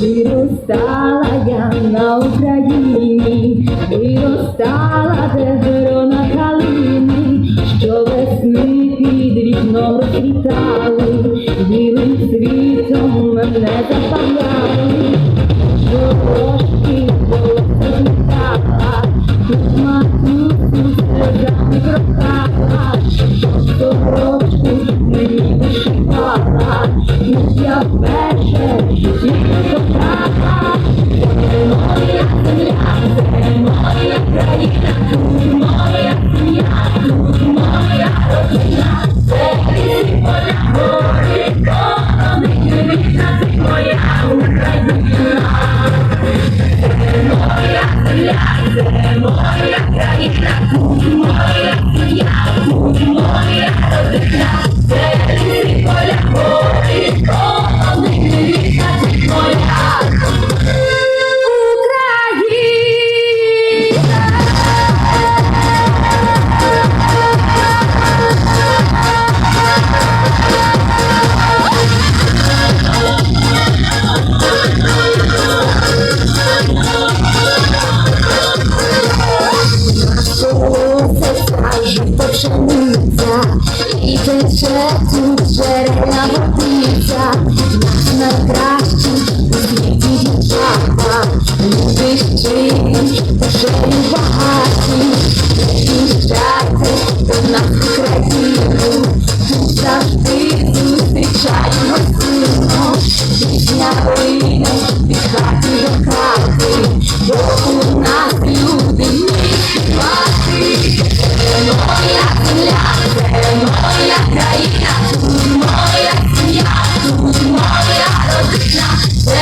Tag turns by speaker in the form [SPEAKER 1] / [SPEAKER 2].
[SPEAKER 1] Виростала я на Україні, виростала де грона калини, що весни під вікном розквітали, білим світом мене запалали, Моя країна,
[SPEAKER 2] Шепчуть джерельна водиця, наша найкраща у світі дівчата, люди щирі, душею багаті. Yeah.